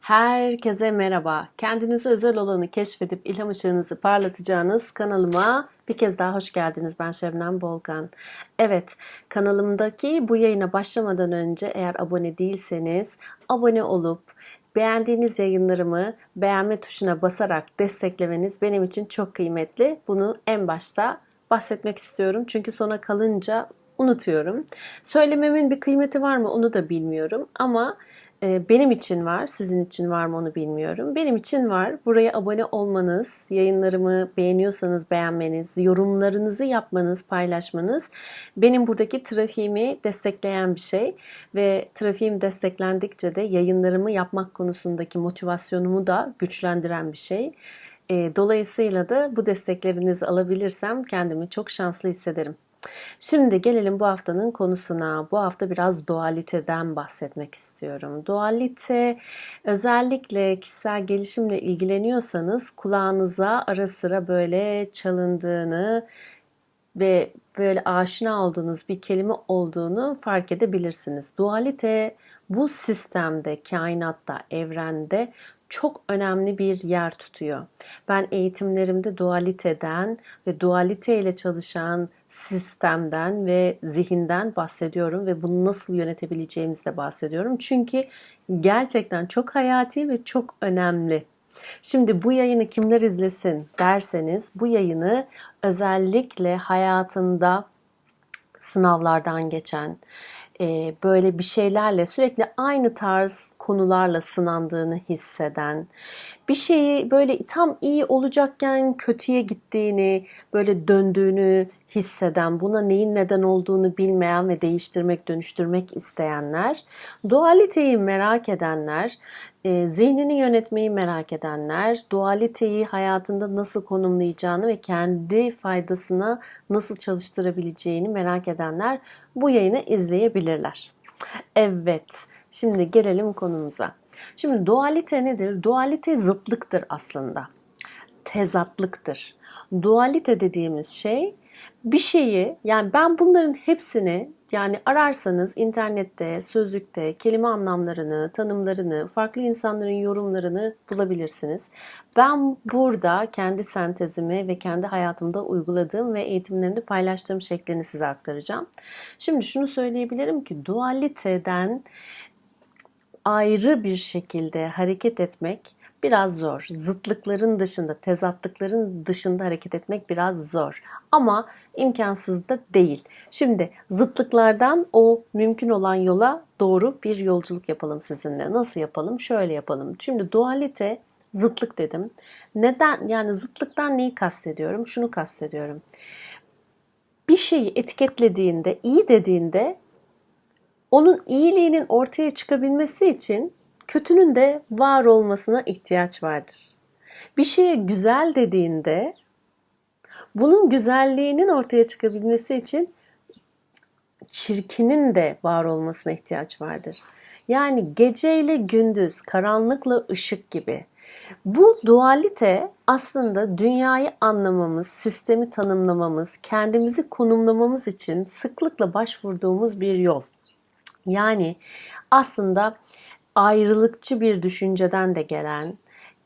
Herkese merhaba. Kendinize özel olanı keşfedip ilham ışığınızı parlatacağınız kanalıma bir kez daha hoş geldiniz. Ben Şebnem Bolgan. Evet, kanalımdaki bu yayına başlamadan önce eğer abone değilseniz abone olup beğendiğiniz yayınlarımı beğenme tuşuna basarak desteklemeniz benim için çok kıymetli. Bunu en başta bahsetmek istiyorum. Çünkü sona kalınca unutuyorum. Söylememin bir kıymeti var mı onu da bilmiyorum ama benim için var, sizin için var mı onu bilmiyorum. Benim için var. Buraya abone olmanız, yayınlarımı beğeniyorsanız beğenmeniz, yorumlarınızı yapmanız, paylaşmanız benim buradaki trafiğimi destekleyen bir şey ve trafiğim desteklendikçe de yayınlarımı yapmak konusundaki motivasyonumu da güçlendiren bir şey. E, dolayısıyla da bu desteklerinizi alabilirsem kendimi çok şanslı hissederim. Şimdi gelelim bu haftanın konusuna. Bu hafta biraz dualiteden bahsetmek istiyorum. Dualite özellikle kişisel gelişimle ilgileniyorsanız kulağınıza ara sıra böyle çalındığını ve böyle aşina olduğunuz bir kelime olduğunu fark edebilirsiniz. Dualite bu sistemde, kainatta, evrende çok önemli bir yer tutuyor. Ben eğitimlerimde dualiteden ve dualite ile çalışan sistemden ve zihinden bahsediyorum ve bunu nasıl yönetebileceğimizde bahsediyorum. Çünkü gerçekten çok hayati ve çok önemli. Şimdi bu yayını kimler izlesin derseniz bu yayını özellikle hayatında sınavlardan geçen, e, böyle bir şeylerle sürekli aynı tarz konularla sınandığını hisseden, bir şeyi böyle tam iyi olacakken kötüye gittiğini, böyle döndüğünü hisseden, buna neyin neden olduğunu bilmeyen ve değiştirmek, dönüştürmek isteyenler, dualiteyi merak edenler, e, zihnini yönetmeyi merak edenler, dualiteyi hayatında nasıl konumlayacağını ve kendi faydasına nasıl çalıştırabileceğini merak edenler bu yayını izleyebilirler. Evet, şimdi gelelim konumuza. Şimdi dualite nedir? Dualite zıtlıktır aslında. Tezatlıktır. Dualite dediğimiz şey bir şeyi yani ben bunların hepsini yani ararsanız internette, sözlükte kelime anlamlarını, tanımlarını, farklı insanların yorumlarını bulabilirsiniz. Ben burada kendi sentezimi ve kendi hayatımda uyguladığım ve eğitimlerimde paylaştığım şeklini size aktaracağım. Şimdi şunu söyleyebilirim ki dualiteden ayrı bir şekilde hareket etmek biraz zor. Zıtlıkların dışında, tezatlıkların dışında hareket etmek biraz zor. Ama imkansız da değil. Şimdi zıtlıklardan o mümkün olan yola doğru bir yolculuk yapalım sizinle. Nasıl yapalım? Şöyle yapalım. Şimdi dualite zıtlık dedim. Neden? Yani zıtlıktan neyi kastediyorum? Şunu kastediyorum. Bir şeyi etiketlediğinde, iyi dediğinde onun iyiliğinin ortaya çıkabilmesi için kötünün de var olmasına ihtiyaç vardır. Bir şeye güzel dediğinde bunun güzelliğinin ortaya çıkabilmesi için çirkinin de var olmasına ihtiyaç vardır. Yani gece ile gündüz, karanlıkla ışık gibi. Bu dualite aslında dünyayı anlamamız, sistemi tanımlamamız, kendimizi konumlamamız için sıklıkla başvurduğumuz bir yol. Yani aslında ayrılıkçı bir düşünceden de gelen,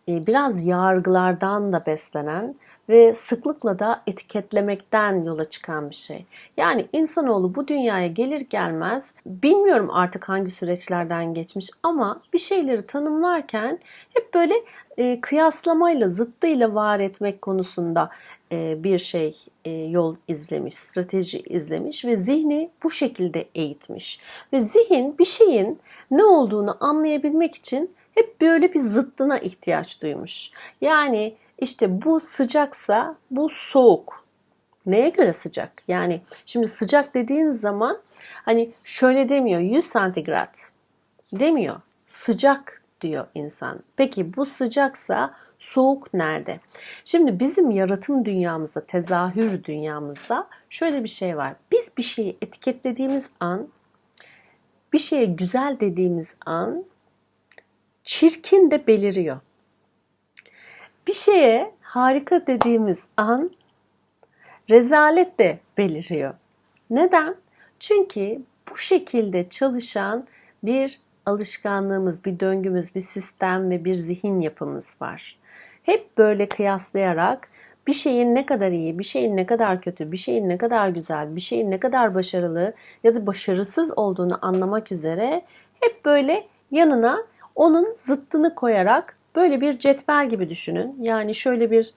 biraz yargılardan da beslenen ve sıklıkla da etiketlemekten yola çıkan bir şey. Yani insanoğlu bu dünyaya gelir gelmez bilmiyorum artık hangi süreçlerden geçmiş ama bir şeyleri tanımlarken hep böyle e, kıyaslamayla, zıttıyla var etmek konusunda e, bir şey e, yol izlemiş, strateji izlemiş ve zihni bu şekilde eğitmiş. Ve zihin bir şeyin ne olduğunu anlayabilmek için hep böyle bir zıttına ihtiyaç duymuş. Yani işte bu sıcaksa bu soğuk. Neye göre sıcak? Yani şimdi sıcak dediğin zaman hani şöyle demiyor 100 santigrat demiyor. Sıcak diyor insan. Peki bu sıcaksa soğuk nerede? Şimdi bizim yaratım dünyamızda, tezahür dünyamızda şöyle bir şey var. Biz bir şeyi etiketlediğimiz an, bir şeye güzel dediğimiz an çirkin de beliriyor. Bir şeye harika dediğimiz an rezalet de beliriyor. Neden? Çünkü bu şekilde çalışan bir alışkanlığımız, bir döngümüz, bir sistem ve bir zihin yapımız var. Hep böyle kıyaslayarak bir şeyin ne kadar iyi, bir şeyin ne kadar kötü, bir şeyin ne kadar güzel, bir şeyin ne kadar başarılı ya da başarısız olduğunu anlamak üzere hep böyle yanına onun zıttını koyarak böyle bir cetvel gibi düşünün. Yani şöyle bir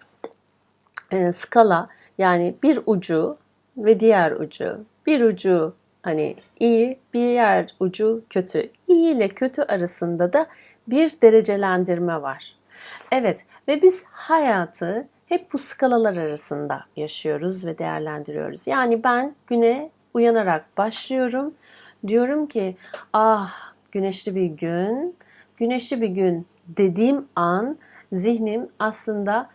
e, skala yani bir ucu ve diğer ucu. Bir ucu hani iyi, bir yer ucu kötü. İyi ile kötü arasında da bir derecelendirme var. Evet ve biz hayatı hep bu skalalar arasında yaşıyoruz ve değerlendiriyoruz. Yani ben güne uyanarak başlıyorum. Diyorum ki ah güneşli bir gün, güneşli bir gün dediğim an zihnim aslında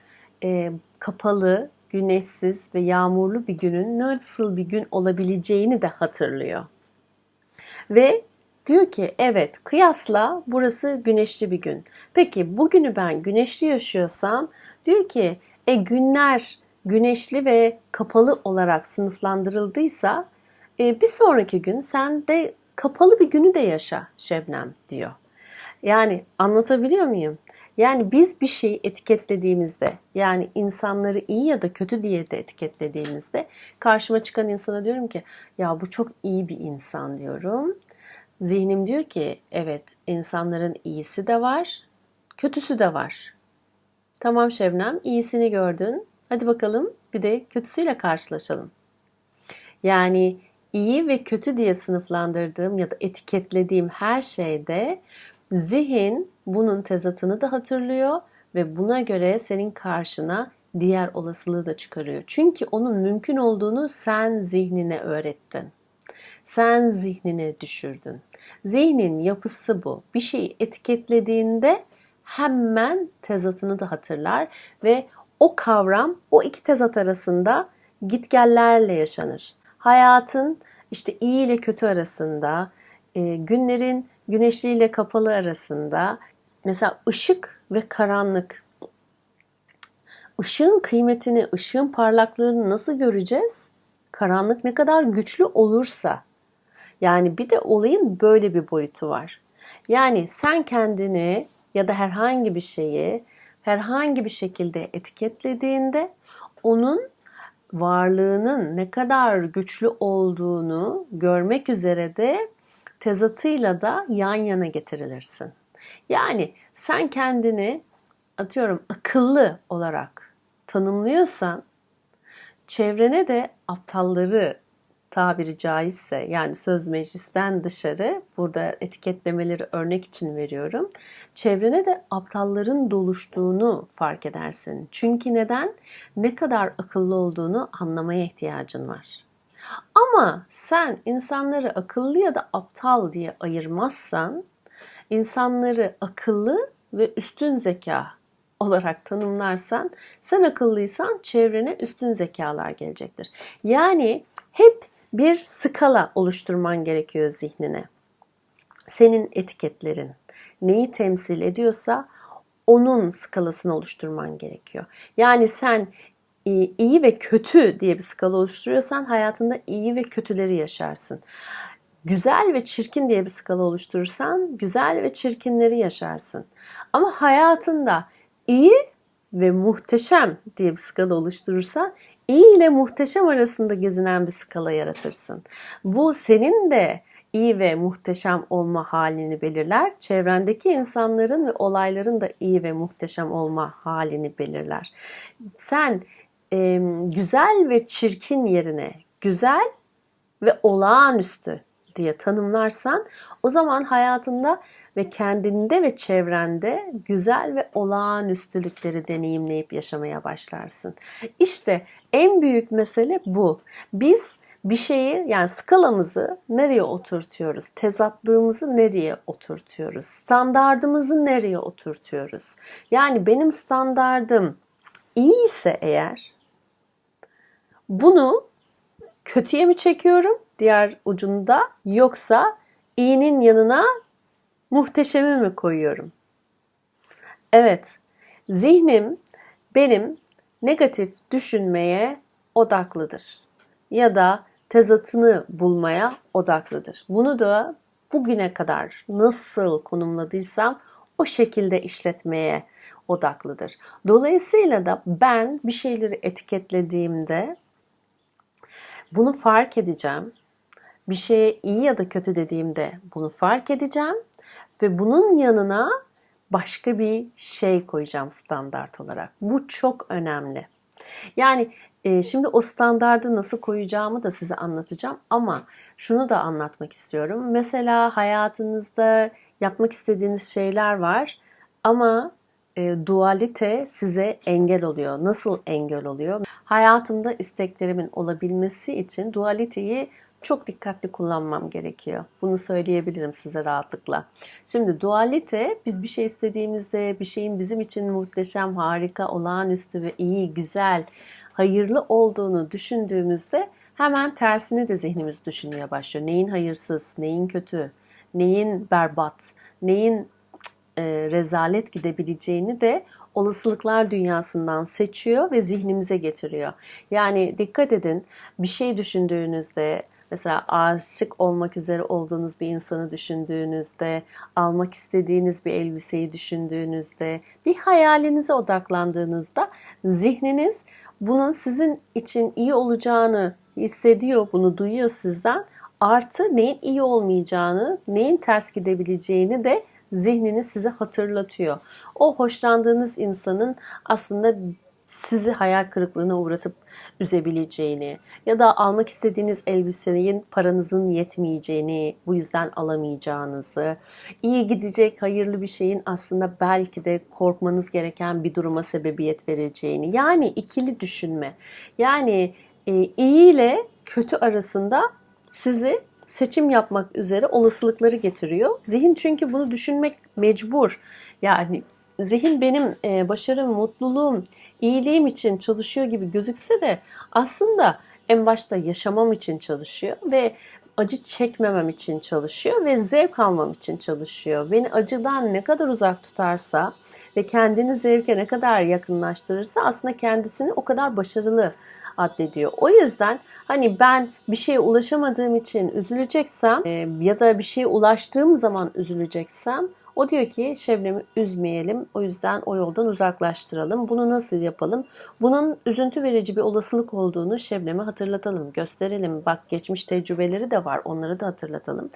e, kapalı, güneşsiz ve yağmurlu bir günün nasıl bir gün olabileceğini de hatırlıyor. Ve diyor ki evet kıyasla burası güneşli bir gün. Peki bugünü ben güneşli yaşıyorsam diyor ki e günler güneşli ve kapalı olarak sınıflandırıldıysa e, bir sonraki gün sen de kapalı bir günü de yaşa Şebnem diyor. Yani anlatabiliyor muyum? Yani biz bir şeyi etiketlediğimizde yani insanları iyi ya da kötü diye de etiketlediğimizde karşıma çıkan insana diyorum ki ya bu çok iyi bir insan diyorum. Zihnim diyor ki evet insanların iyisi de var, kötüsü de var. Tamam Şebnem iyisini gördün. Hadi bakalım bir de kötüsüyle karşılaşalım. Yani iyi ve kötü diye sınıflandırdığım ya da etiketlediğim her şeyde zihin bunun tezatını da hatırlıyor ve buna göre senin karşına diğer olasılığı da çıkarıyor. Çünkü onun mümkün olduğunu sen zihnine öğrettin. Sen zihnine düşürdün. Zihnin yapısı bu. Bir şeyi etiketlediğinde hemen tezatını da hatırlar ve o kavram o iki tezat arasında gitgellerle yaşanır. Hayatın işte iyi ile kötü arasında, e, günlerin güneşli ile kapalı arasında mesela ışık ve karanlık. Işığın kıymetini, ışığın parlaklığını nasıl göreceğiz? Karanlık ne kadar güçlü olursa. Yani bir de olayın böyle bir boyutu var. Yani sen kendini ya da herhangi bir şeyi herhangi bir şekilde etiketlediğinde onun varlığının ne kadar güçlü olduğunu görmek üzere de tezatıyla da yan yana getirilirsin. Yani sen kendini atıyorum akıllı olarak tanımlıyorsan çevrene de aptalları tabiri caizse yani söz meclisten dışarı burada etiketlemeleri örnek için veriyorum. Çevrene de aptalların doluştuğunu fark edersin. Çünkü neden? Ne kadar akıllı olduğunu anlamaya ihtiyacın var. Ama sen insanları akıllı ya da aptal diye ayırmazsan insanları akıllı ve üstün zeka olarak tanımlarsan sen akıllıysan çevrene üstün zekalar gelecektir. Yani hep bir skala oluşturman gerekiyor zihnine. Senin etiketlerin neyi temsil ediyorsa onun skalasını oluşturman gerekiyor. Yani sen iyi ve kötü diye bir skala oluşturuyorsan hayatında iyi ve kötüleri yaşarsın. Güzel ve çirkin diye bir skala oluşturursan güzel ve çirkinleri yaşarsın. Ama hayatında iyi ve muhteşem diye bir skala oluşturursan iyi ile muhteşem arasında gezinen bir skala yaratırsın. Bu senin de iyi ve muhteşem olma halini belirler. Çevrendeki insanların ve olayların da iyi ve muhteşem olma halini belirler. Sen e, güzel ve çirkin yerine güzel ve olağanüstü diye tanımlarsan o zaman hayatında ve kendinde ve çevrende güzel ve olağanüstülükleri deneyimleyip yaşamaya başlarsın. İşte en büyük mesele bu. Biz bir şeyi yani skalamızı nereye oturtuyoruz? Tezatlığımızı nereye oturtuyoruz? Standardımızı nereye oturtuyoruz? Yani benim standardım iyi ise eğer bunu kötüye mi çekiyorum diğer ucunda yoksa iyinin yanına muhteşemi mi koyuyorum? Evet, zihnim benim negatif düşünmeye odaklıdır ya da tezatını bulmaya odaklıdır. Bunu da bugüne kadar nasıl konumladıysam o şekilde işletmeye odaklıdır. Dolayısıyla da ben bir şeyleri etiketlediğimde bunu fark edeceğim. Bir şeye iyi ya da kötü dediğimde bunu fark edeceğim ve bunun yanına başka bir şey koyacağım standart olarak. Bu çok önemli. Yani e, şimdi o standardı nasıl koyacağımı da size anlatacağım ama şunu da anlatmak istiyorum. Mesela hayatınızda yapmak istediğiniz şeyler var ama e, dualite size engel oluyor. Nasıl engel oluyor? Hayatımda isteklerimin olabilmesi için dualiteyi çok dikkatli kullanmam gerekiyor. Bunu söyleyebilirim size rahatlıkla. Şimdi dualite biz bir şey istediğimizde bir şeyin bizim için muhteşem, harika, olağanüstü ve iyi, güzel, hayırlı olduğunu düşündüğümüzde hemen tersini de zihnimiz düşünmeye başlıyor. Neyin hayırsız, neyin kötü, neyin berbat, neyin e, rezalet gidebileceğini de olasılıklar dünyasından seçiyor ve zihnimize getiriyor. Yani dikkat edin bir şey düşündüğünüzde mesela aşık olmak üzere olduğunuz bir insanı düşündüğünüzde, almak istediğiniz bir elbiseyi düşündüğünüzde, bir hayalinize odaklandığınızda zihniniz bunun sizin için iyi olacağını hissediyor, bunu duyuyor sizden. Artı neyin iyi olmayacağını, neyin ters gidebileceğini de zihniniz size hatırlatıyor. O hoşlandığınız insanın aslında sizi hayal kırıklığına uğratıp üzebileceğini ya da almak istediğiniz elbisenin paranızın yetmeyeceğini, bu yüzden alamayacağınızı, iyi gidecek hayırlı bir şeyin aslında belki de korkmanız gereken bir duruma sebebiyet vereceğini. Yani ikili düşünme. Yani e, iyi ile kötü arasında sizi seçim yapmak üzere olasılıkları getiriyor. Zihin çünkü bunu düşünmek mecbur. Yani zihin benim e, başarım, mutluluğum, iyiliğim için çalışıyor gibi gözükse de aslında en başta yaşamam için çalışıyor ve acı çekmemem için çalışıyor ve zevk almam için çalışıyor. Beni acıdan ne kadar uzak tutarsa ve kendini zevke ne kadar yakınlaştırırsa aslında kendisini o kadar başarılı addediyor. O yüzden hani ben bir şeye ulaşamadığım için üzüleceksem e, ya da bir şeye ulaştığım zaman üzüleceksem o diyor ki Şebnem'i üzmeyelim. O yüzden o yoldan uzaklaştıralım. Bunu nasıl yapalım? Bunun üzüntü verici bir olasılık olduğunu Şebnem'e hatırlatalım, gösterelim. Bak geçmiş tecrübeleri de var. Onları da hatırlatalım.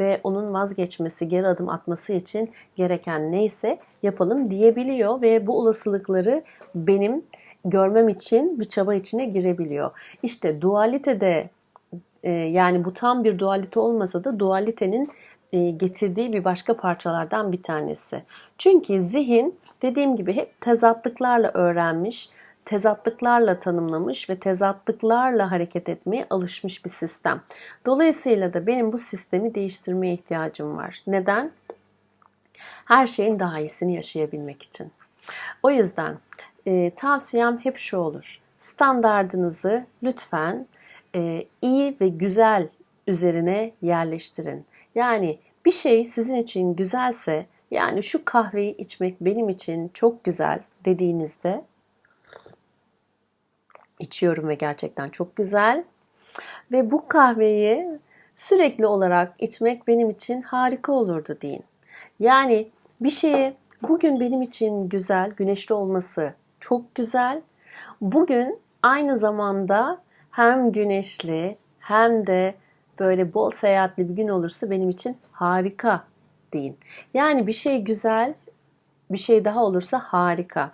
Ve onun vazgeçmesi, geri adım atması için gereken neyse yapalım diyebiliyor ve bu olasılıkları benim görmem için bir çaba içine girebiliyor. İşte dualitede e, yani bu tam bir dualite olmasa da dualitenin e, getirdiği bir başka parçalardan bir tanesi. Çünkü zihin dediğim gibi hep tezatlıklarla öğrenmiş, tezatlıklarla tanımlamış ve tezatlıklarla hareket etmeye alışmış bir sistem. Dolayısıyla da benim bu sistemi değiştirmeye ihtiyacım var. Neden? Her şeyin daha iyisini yaşayabilmek için. O yüzden e, tavsiyem hep şu olur. Standardınızı lütfen e, iyi ve güzel üzerine yerleştirin. Yani bir şey sizin için güzelse yani şu kahveyi içmek benim için çok güzel dediğinizde içiyorum ve gerçekten çok güzel. Ve bu kahveyi sürekli olarak içmek benim için harika olurdu deyin. Yani bir şeye bugün benim için güzel, güneşli olması çok güzel. Bugün aynı zamanda hem güneşli hem de böyle bol seyahatli bir gün olursa benim için harika deyin. Yani bir şey güzel, bir şey daha olursa harika.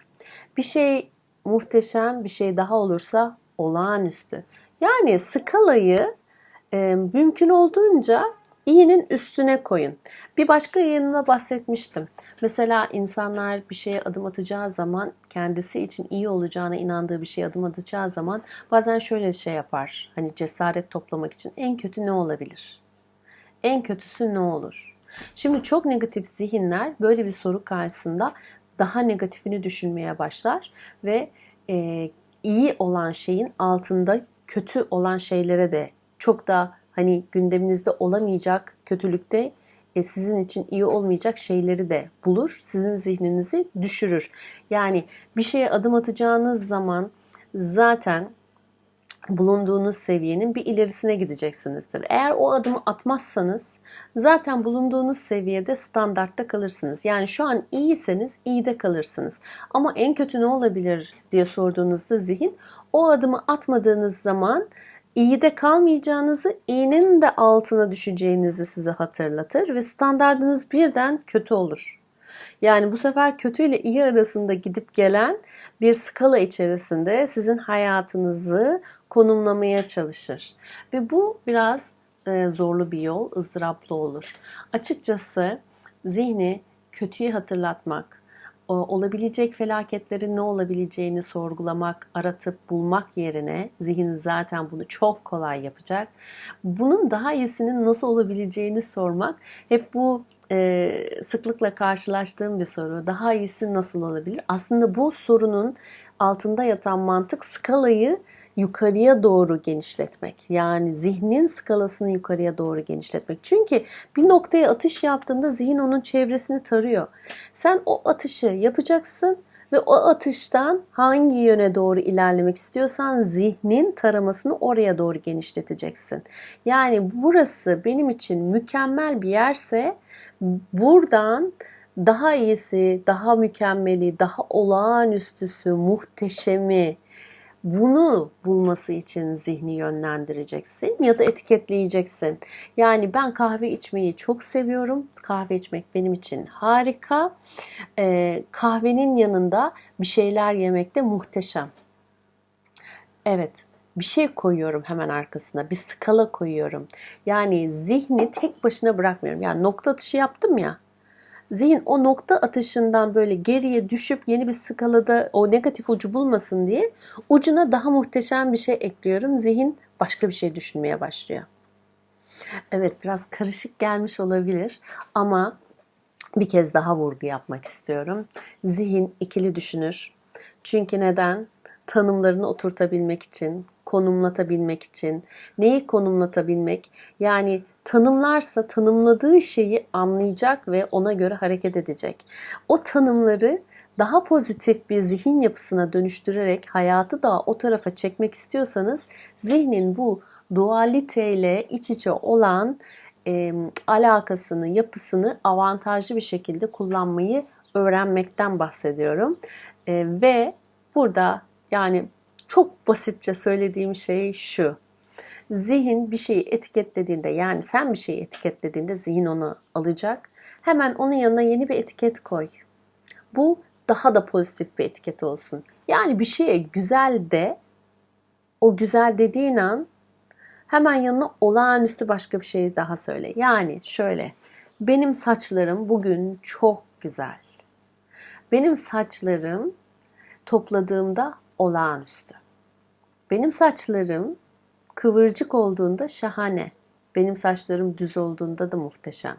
Bir şey muhteşem, bir şey daha olursa olağanüstü. Yani skalayı e, mümkün olduğunca iyinin üstüne koyun. Bir başka yayınımda bahsetmiştim. Mesela insanlar bir şeye adım atacağı zaman kendisi için iyi olacağına inandığı bir şeye adım atacağı zaman bazen şöyle şey yapar. Hani cesaret toplamak için en kötü ne olabilir? En kötüsü ne olur? Şimdi çok negatif zihinler böyle bir soru karşısında daha negatifini düşünmeye başlar ve e, iyi olan şeyin altında kötü olan şeylere de çok da hani gündeminizde olamayacak kötülükte e, sizin için iyi olmayacak şeyleri de bulur. Sizin zihninizi düşürür. Yani bir şeye adım atacağınız zaman zaten bulunduğunuz seviyenin bir ilerisine gideceksinizdir. Eğer o adımı atmazsanız zaten bulunduğunuz seviyede standartta kalırsınız. Yani şu an iyiyseniz iyide kalırsınız. Ama en kötü ne olabilir diye sorduğunuzda zihin o adımı atmadığınız zaman iyide kalmayacağınızı, iyinin de altına düşeceğinizi size hatırlatır ve standardınız birden kötü olur. Yani bu sefer kötü ile iyi arasında gidip gelen bir skala içerisinde sizin hayatınızı konumlamaya çalışır. Ve bu biraz e, zorlu bir yol, ızdıraplı olur. Açıkçası zihni kötüyü hatırlatmak, olabilecek felaketlerin ne olabileceğini sorgulamak, aratıp bulmak yerine zihin zaten bunu çok kolay yapacak. Bunun daha iyisinin nasıl olabileceğini sormak hep bu e, sıklıkla karşılaştığım bir soru. Daha iyisi nasıl olabilir? Aslında bu sorunun altında yatan mantık skalayı yukarıya doğru genişletmek. Yani zihnin skalasını yukarıya doğru genişletmek. Çünkü bir noktaya atış yaptığında zihin onun çevresini tarıyor. Sen o atışı yapacaksın ve o atıştan hangi yöne doğru ilerlemek istiyorsan zihnin taramasını oraya doğru genişleteceksin. Yani burası benim için mükemmel bir yerse buradan daha iyisi, daha mükemmeli, daha olağanüstüsü, muhteşemi, bunu bulması için zihni yönlendireceksin ya da etiketleyeceksin. Yani ben kahve içmeyi çok seviyorum. Kahve içmek benim için harika. Ee, kahvenin yanında bir şeyler yemek de muhteşem. Evet, bir şey koyuyorum hemen arkasına. Bir skala koyuyorum. Yani zihni tek başına bırakmıyorum. Yani nokta atışı yaptım ya zihin o nokta atışından böyle geriye düşüp yeni bir skalada o negatif ucu bulmasın diye ucuna daha muhteşem bir şey ekliyorum. Zihin başka bir şey düşünmeye başlıyor. Evet biraz karışık gelmiş olabilir ama bir kez daha vurgu yapmak istiyorum. Zihin ikili düşünür. Çünkü neden? Tanımlarını oturtabilmek için, konumlatabilmek için. Neyi konumlatabilmek? Yani tanımlarsa tanımladığı şeyi anlayacak ve ona göre hareket edecek. O tanımları daha pozitif bir zihin yapısına dönüştürerek hayatı da o tarafa çekmek istiyorsanız zihnin bu dualiteyle iç içe olan e, alakasını, yapısını avantajlı bir şekilde kullanmayı öğrenmekten bahsediyorum. E, ve burada yani çok basitçe söylediğim şey şu. Zihin bir şeyi etiketlediğinde yani sen bir şeyi etiketlediğinde zihin onu alacak. Hemen onun yanına yeni bir etiket koy. Bu daha da pozitif bir etiket olsun. Yani bir şeye güzel de o güzel dediğin an hemen yanına olağanüstü başka bir şey daha söyle. Yani şöyle benim saçlarım bugün çok güzel. Benim saçlarım topladığımda olağanüstü. Benim saçlarım kıvırcık olduğunda şahane. Benim saçlarım düz olduğunda da muhteşem.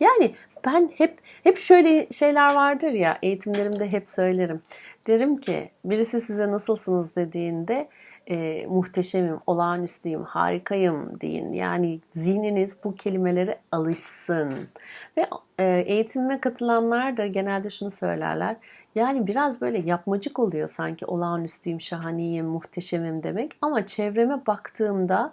Yani ben hep hep şöyle şeyler vardır ya eğitimlerimde hep söylerim. Derim ki birisi size nasılsınız dediğinde e, muhteşemim, olağanüstüyüm, harikayım deyin. Yani zihniniz bu kelimelere alışsın. Ve e, eğitimime katılanlar da genelde şunu söylerler. Yani biraz böyle yapmacık oluyor sanki olağanüstüyüm, şahaneyim, muhteşemim demek. Ama çevreme baktığımda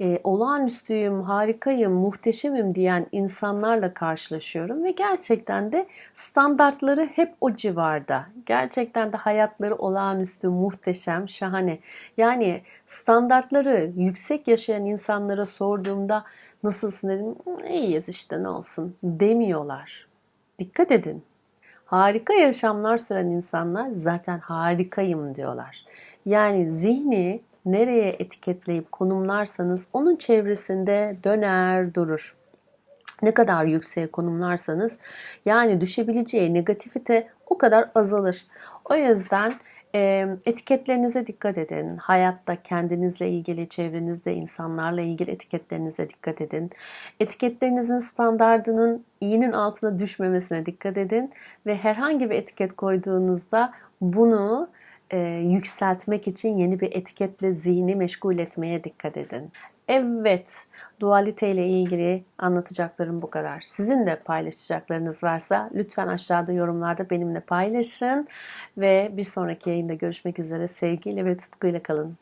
e, olağanüstüyüm, harikayım, muhteşemim diyen insanlarla karşılaşıyorum. Ve gerçekten de standartları hep o civarda. Gerçekten de hayatları olağanüstü, muhteşem, şahane. Yani standartları yüksek yaşayan insanlara sorduğumda nasılsın dedim. İyiyiz işte ne olsun demiyorlar. Dikkat edin. Harika yaşamlar süren insanlar zaten harikayım diyorlar. Yani zihni nereye etiketleyip konumlarsanız onun çevresinde döner durur. Ne kadar yükseğe konumlarsanız yani düşebileceği negatifite o kadar azalır. O yüzden etiketlerinize dikkat edin. Hayatta kendinizle ilgili, çevrenizde insanlarla ilgili etiketlerinize dikkat edin. Etiketlerinizin standardının iyinin altına düşmemesine dikkat edin ve herhangi bir etiket koyduğunuzda bunu e, yükseltmek için yeni bir etiketle zihni meşgul etmeye dikkat edin. Evet, dualite ile ilgili anlatacaklarım bu kadar. Sizin de paylaşacaklarınız varsa lütfen aşağıda yorumlarda benimle paylaşın ve bir sonraki yayında görüşmek üzere sevgiyle ve tutkuyla kalın.